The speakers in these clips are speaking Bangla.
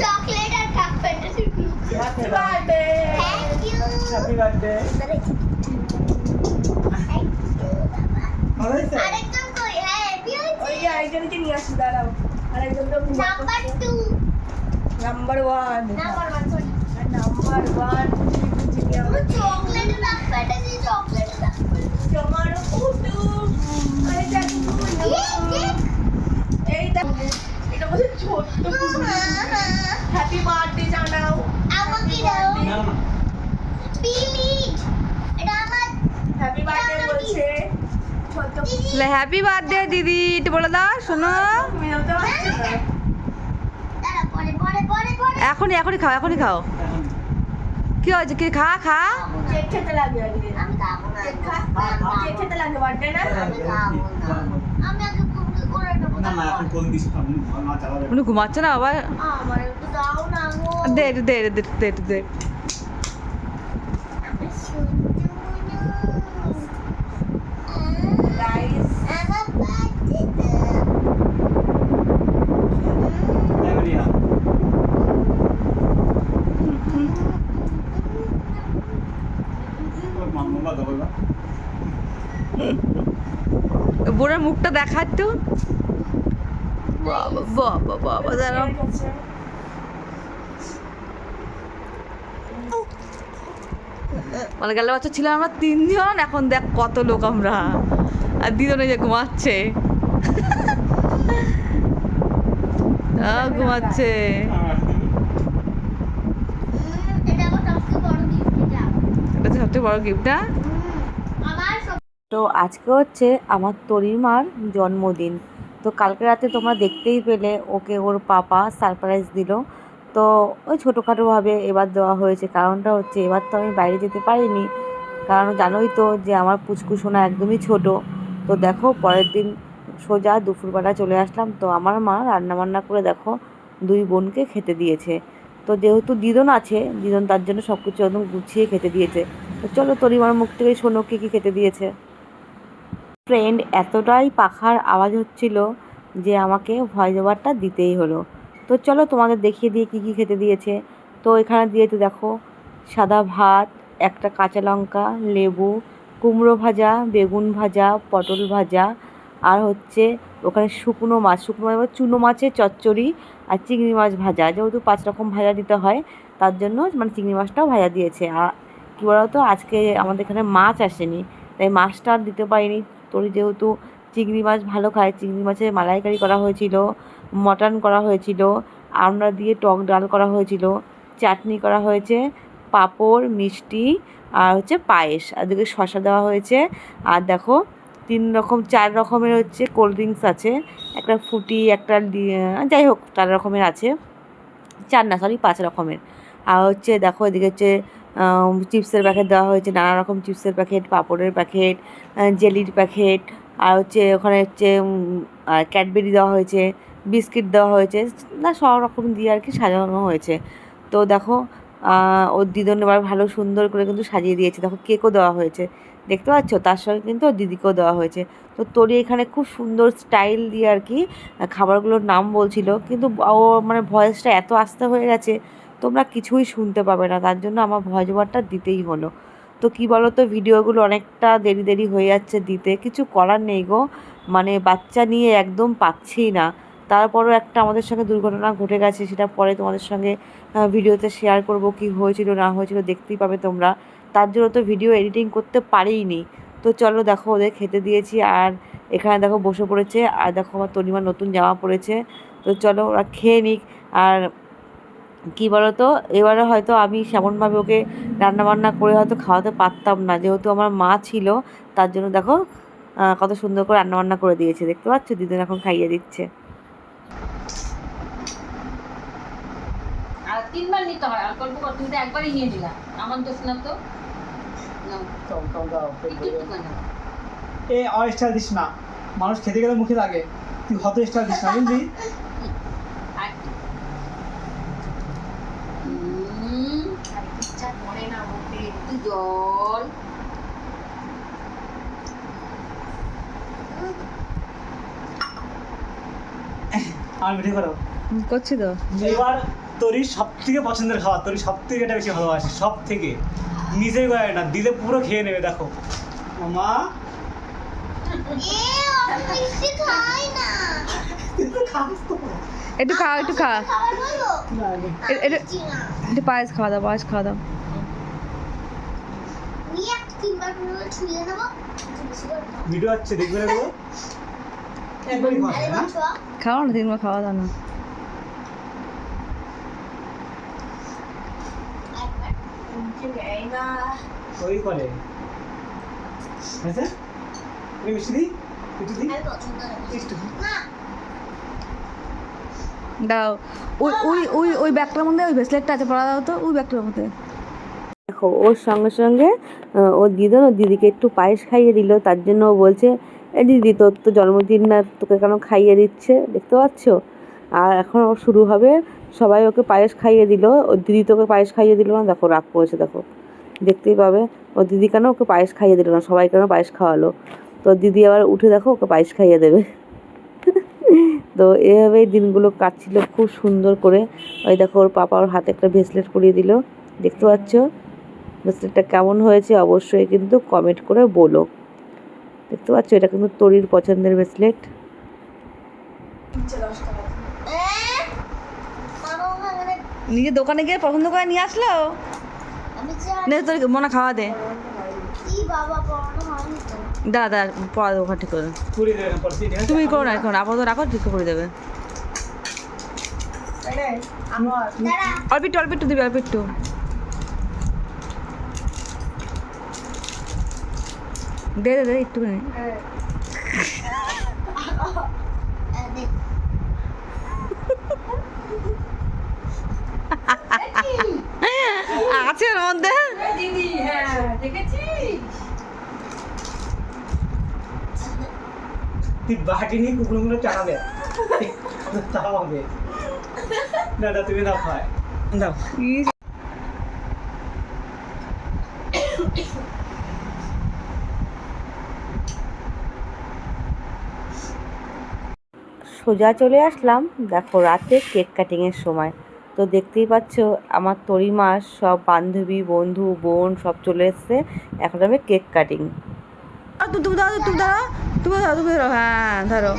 Chocolate R cup fantasy happy birthday thank you happy birthday ভালো হয়েছে আরেকজন কই হ্যাঁ হ্যাপি হয়েছে ওই আরেকজনকে নিয়ে আসি দাঁড়াও আরেকজন তো number 2 number one number 1 sorry number one chocolate cup fantasy chocolate happy birthday জানাও। আমাকে দাও। না না পিলিট এটা আমার হ্যাপি বার্থডে বলছে। হ্যাপি বার্থডে দিদি। একটু বলে দাও শোনো। এখনই এখনই খাও এখনই খাও। কি হয়েছে কি খা খা কেক খেতে লাগে আজকে আমি খাবো না কেক খা কেক খেতে লাগে বার্থডে না আমি খাবো না আমি আগে পুরো করে নেবো না না এখন কোন দিস না চালাবে উনি ঘুমাচ্ছে না আবার আমার একটু দাও না গো দে বোনের মুখটা দেখা একটু বাবা বাবা দাঁড়াও। মানে গেল বছর ছিলাম আমরা তিনজন এখন দেখ কত লোক আমরা। আর দিদনে যে ঘুমাচ্ছে। আহ, ঘুমাচ্ছে এটা আমার সবচেয়ে বড় গিফট এটা এটা হচ্ছে সবচেয়ে বড় গিফট না তো আজকে হচ্ছে আমার তরির মার জন্মদিন। তো কালকে রাতে তোমরা দেখতেই পেলে, ওকে ওর পাপা সারপ্রাইজ দিল। তো ওই ছোটোখাটোভাবে এবার দেওয়া হয়েছে। কারণটা হচ্ছে এবার তো আমি বাইরে যেতে পারিনি। কারণ জানোই তো যে আমার পুচকুসোনা একদমই ছোট। তো দেখো, পরের দিন সোজা দুপুরবেলা চলে আসলাম। তো আমার মা রান্নাবান্না করে দেখো, দুই বোনকে খেতে দিয়েছে। তো যেহেতু দিদন আছে, দিদন তার জন্য সব কিছু একদম গুছিয়ে খেতে দিয়েছে। চলো তরিমার মুখ থেকে শোনো কী কী খেতে দিয়েছে। ফ্রেন্ড এতটাই পাখার আওয়াজ হচ্ছিল যে আমাকে ভয়েস ওভারটা দিতেই হলো। তো চলো তোমাদের দেখিয়ে দিয়ে কী কী খেতে দিয়েছে। তো এখানে দিয়েছে দেখো, সাদা ভাত, একটা কাঁচা লঙ্কা, লেবু, কুমড়ো ভাজা, বেগুন ভাজা, পটল ভাজা, আর হচ্ছে ওখানে শুকনো মাছ শুকনো মাছ চুনো মাছের চচ্চড়ি আর চিংড়ি মাছ ভাজা। যেহেতু পাঁচ রকম ভাজা দিতে হয়, তার জন্য মানে চিংড়ি মাছটাও ভাজা দিয়েছে। আর কী বলতো আজকে আমাদের এখানে মাছ আসেনি। তাই মাছটা আর দিতে পারিনি। তোর যেহেতু চিংড়ি মাছ ভালো খায়, চিংড়ি মাছের মালাইকারি করা হয়েছিল, মটন করা হয়েছিল, আমরা দিয়ে টক ডাল করা হয়েছিল, চাটনি করা হয়েছে, পাঁপড়, মিষ্টি আর হচ্ছে পায়েস। আর দিকে শশা দেওয়া হয়েছে। আর দেখো, তিন রকম, চার রকমের হচ্ছে কোল্ড ড্রিঙ্কস আছে। একটা ফুটি একটা যাই হোক, চার রকমের আছে। চার না সরি পাঁচ রকমের। আর হচ্ছে দেখো, এদিকে হচ্ছে চিপসের প্যাকেট দেওয়া হয়েছে নানা রকম চিপসের প্যাকেট পাঁপড়ের প্যাকেট জেলির প্যাকেট আর হচ্ছে ওখানে হচ্ছে ক্যাডবেরি দেওয়া হয়েছে, বিস্কিট দেওয়া হয়েছে, না সব রকম দিয়ে আর কি সাজানো হয়েছে। তো দেখো ওর দিদন এবার ভালো সুন্দর করে কিন্তু সাজিয়ে দিয়েছে। দেখো কেকও দেওয়া হয়েছে। দেখতে পাচ্ছ? তার সঙ্গে কিন্তু ওর দিদিকেও দেওয়া হয়েছে। তো তোরই এখানে খুব সুন্দর স্টাইল দিয়ে আর কি খাবারগুলোর নাম বলছিল। কিন্তু ও মানে ভয়েসটা এত আস্তে হয়ে গেছে তোমরা কিছুই শুনতে পাবে না, তার জন্য আমার ভয়েস ওভারটা দিতেই হলো। তো কি বলো তো ভিডিওগুলো অনেকটা দেরি দেরি হয়ে যাচ্ছে দিতে, কিছু করার নেই গো। মানে বাচ্চা নিয়ে একদম পাচ্ছি না। তারপরও একটা আমাদের সঙ্গে দুর্ঘটনা ঘটে গেছে, সেটা পরে তোমাদের সঙ্গে ভিডিওতে শেয়ার করব কি হয়েছিল, না হয়েছিল, দেখতেই পাবে তোমরা। তার জন্য তো ভিডিও এডিটিং করতে পারিনি। তো চলো দেখো, ওদের খেতে দিয়েছি, আর এখানে দেখো বসে পড়েছে, আর দেখো আমার তনিমার নতুন জামা পড়েছে তো চলো ওরা খেয়ে নিক, আর কী বলো তো এবারে হয়তো আমি সেমনভাবে ওকে রান্নাবান্না করে হয়তো খাওয়াতে পারতাম না। যেহেতু আমার মা ছিল তার জন্য দেখো কত সুন্দর করে রান্নাবান্না করে দিয়েছে। দেখতে পাচ্ছ? দিদিন এখন খাইয়ে দিচ্ছে। আর তিনবার নিতে হয়। আর গল্প তুমি তো একবারই নিয়ে নিলা। আমার দোষ না তো। নাও, কম কম দাও একটু একটু করে নাও। এ অস্টাইল দিস না। মানুষ খেতে গেলে মুখে লাগে। তুই হত স্টাইল দিস না বুঝলি? জল আর করো। করছি তো। এবার তোরই সব থেকে পছন্দের খাওয়া তোর সব থেকে এটা বেশি ভালোবাসি সব থেকে নিজেই করে না দিলে পুরো খেয়ে নেবে দেখো। মামা। একটু খাও একটু খা। একটু পায়েস খাওয়া দাও পায়েস খাওয়া দাও। ভিডিও হচ্ছে দেখবে না একবারই খাওয়া না? তিনবার খাওয়া দাও না। ওই করে তুমি মিষ্টি। না দাও ওই ওই ওই ওই ব্যাগটার মধ্যে ওই ব্রেসলেটটা আছে পড়া দাও তো ওই ব্যাগটার মধ্যে। দেখো, ওর সঙ্গে সঙ্গে ওর দিদা ওর দিদিকে একটু পায়েস খাইয়ে দিল, তার জন্য ও বলছে, এ দিদি, তোর তো জন্মদিন না, তোকে কেন খাইয়ে দিচ্ছে? দেখতে পাচ্ছ? আর এখন ওর শুরু হবে, সবাই ওকে পায়েস খাইয়ে দিল, ওর দিদি তোকে পায়েস খাইয়ে দিল না? দেখো, রাগ করেছে, দেখো। দেখতেই পাবে ও দিদি কেন ওকে পায়েস খাইয়ে দিল না? সবাই কেন পায়েস খাওয়ালো? তো দিদি আবার উঠে দেখো, ওকে পায়েস খাইয়ে দেবে। তো এভাবেই দিনগুলো কাটছিল খুব সুন্দর করে। ওই দেখো, ওর পাপা ওর হাতে একটা ব্রেসলেট পরিয়ে দিল। দেখতে পাচ্ছ? ব্রেসলেটটা কেমন হয়েছে অবশ্যই কিন্তু কমেন্ট করে বলো। দেখতে পাচ্ছ এটা কিন্তু তরির পছন্দের ব্রেসলেট নিচে দশ টাকা এ মানো মানে নিজে দোকানে গিয়ে পছন্দ করে নিয়ে আসলো? আমি নে তোর মনে খাওয়া দে। কি বাবা পড়ানো হয়নি তো। দা দা পড়া দেবো ঠিক করে তুমি করো না এখন আপাতত রাখো ঠিক করে দেবে। রে আমার। দাঁড়া অল্প একটু অল্প একটু দিবি অল্প দে দে দে একটু এ, আছে ওর মধ্যে হ্যাঁ তুই বাটি নিয়ে কুকুরগুলো চালাবে। তাও হবে। না না তুমি না খায় দাও সোজা চলে আসলাম। দেখো রাতে কেক কাটিংয়ের সময়। তো দেখতেই পাচ্ছ, আমার তরিমার সব বান্ধবী, বন্ধু, বোন, সব চলে এসছে। এখন আমি কেক কাটিং তুমি ধরো তুমি ধরো তুমি ধরো তুমি ধরো হ্যাঁ ধরো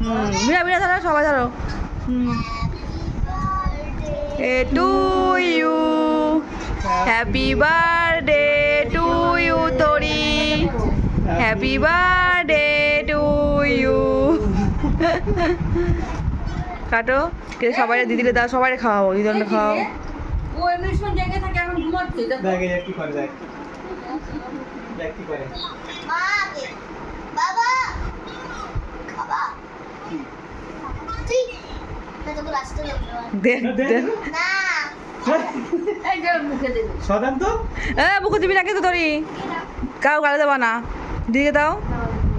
হুম বিড়া বিড়া ধরো সবাই ধরো এ to you. Happy birthday to you তরি হ্যাপি বার্থডে টু ইউ কাটো কে সবাই দিদিরে দাও সবাই খাওয়াবো দিদনটা খাওয়াবো। ও এমনি সময় জায়গায় থাকে এখন ঘুমাচ্ছে দেখো। দেখ এই কি করে দেখ। দেখ কি করে। বাবা না না, না মুখে দেবে। সদান তো? এ বুকু দিবি নাকি তো তোরি কাউ গালে দেবা না। দিদিকে দাও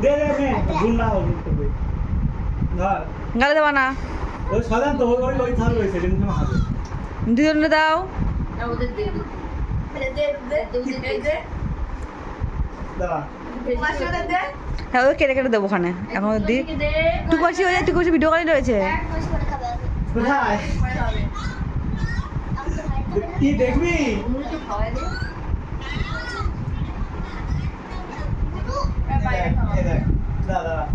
দে দে দে ভুল না হবে করবে ধর গালে দেবা না। দিদনটা দাও। হ্যাঁ ওই কেটে কেটে দেবো ওখানে। এখন দি। টুকুয়াশি হয়ে যায় টুকুয়াশি ভিডিও কলে রয়েছে? করে খাবে আগে। কোথায় পরে হবে আমি তো ভাই খাবে না। কি দেখবি ওগুলো তো খাওয়াই দে এ বাইরে খাওয়া এই দেখ দাঁড়া দাঁড়া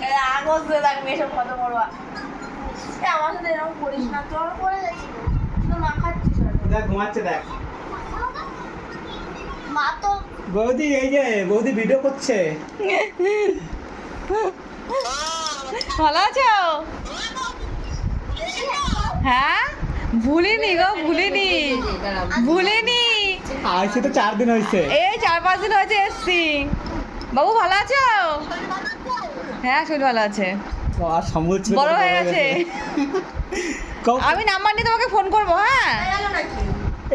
এ এসব কত বড় আমার সাথে এরকম করিস না তো পড়ে গেছিল তো মা খাচ্ছিস দেখ ঘুমাচ্ছে দেখ। মা তো বৌদি এই যে বৌদি ভিডিও করছে। ভালো আছো? হ্যাঁ? ভুলিনি গো ভুলিনি। ভুলিনি। আজকে তো চার দিন হয়েছে এই চার পাঁচ দিন হয়েছে এসছি। বাবু ভালো আছো? হ্যাঁ শরীর ভালো আছে। আর সম্বল ছিল বড় হয়ে গেছে। আমি নাম্বার নিয়ে তোমাকে ফোন করব হ্যাঁ?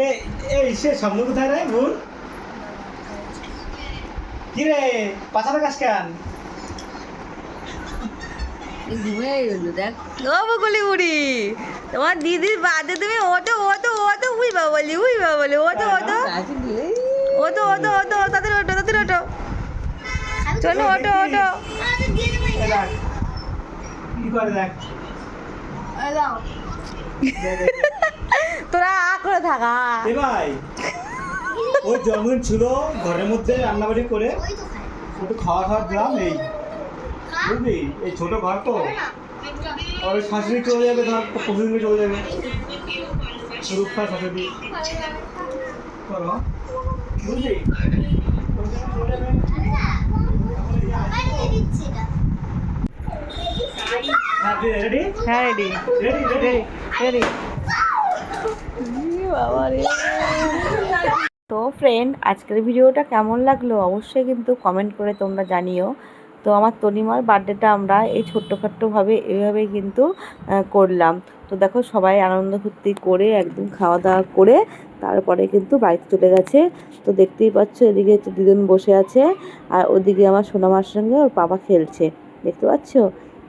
এই এই সে সম্বল কোথায় রে ভুল? কি রে পাছাটা গাছ কেন? ঘুমিয়ে গেলো দেখ। ও বকুলি বুড়ি তোমার দিদির বাদে তুমি ওটো ওটো ওটো উই বাবলি উই বাবলি ওটো ওটো ওটো ওটো ওটো তাদের ওটো তাদের ওটো চলো ওটো ওটো। তোরা আ করে থাকা ওই জন্মদিন ছিল ঘরের মধ্যে রান্নাবাড়ি করে। একটু খাওয়া খাওয়া দিলাম এই, বুঝলি? এই ছোট ঘর তো। আর শাশুড়ি চলে যাবে, ধর প্রতিদিন চলে যাবে। রূপা শাশুড়ি। করো বুঝলি বাড়িতে দিচ্ছি এটা রেডি হ্যাঁ রেডি রেডি রেডি রেডি তো ফ্রেন্ড আজকের ভিডিওটা কেমন লাগল অবশ্যই কিন্তু কমেন্ট করে তোমরা জানিও। তো আমার তনিমার বার্থডেটা আমরা এই ছোট্টখাট্টোভাবে এইভাবে কিন্তু করলাম। তো দেখো সবাই আনন্দ ফুর্তি করে একদম খাওয়া দাওয়া করে তারপরে কিন্তু বাড়িতে চলে গেছে। তো দেখতেই পাচ্ছ এদিকে দিদুন বসে আছে আর ওদিকে আমার সোনামার সঙ্গে ওর বাবা খেলছে। দেখতে পাচ্ছ?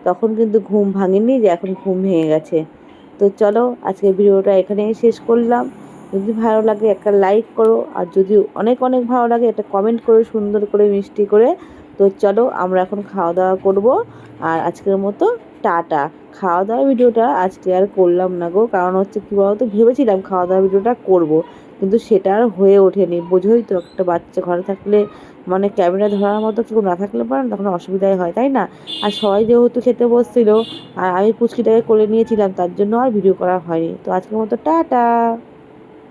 তখন কিন্তু ঘুম ভাঙেনি যে এখন ঘুম ভেঙে গেছে। তো চলো, আজকের ভিডিওটা এখানেই শেষ করলাম। যদি ভালো লাগে একটা লাইক করো, আর যদি অনেক অনেক ভালো লাগে একটা কমেন্ট করো, সুন্দর করে, মিষ্টি করে, তো চলো আমরা এখন খাওয়া দাওয়া করব। আর আজকের মতো টাটা। খাওয়া দাওয়ার ভিডিওটা আজকে আর করলাম না গো, কারণ হচ্ছে কী বলতো, ভেবেছিলাম খাওয়া দাওয়ার ভিডিওটা করব। কিন্তু সেটা আর হয়ে ওঠেনি। বোঝোই তো একটা বাচ্চা ঘরে থাকলে মানে ক্যামেরা ধরার মতো কেউ না থাকলে পারে না, তখন অসুবিধাই হয়, তাই না? আর সবাই যেহেতু খেতে বসছিল, আর আমি পুচকিটাকে কোলে নিয়েছিলাম, তার জন্য আর ভিডিও করা হয়নি। তো আজকের মতো টাটা!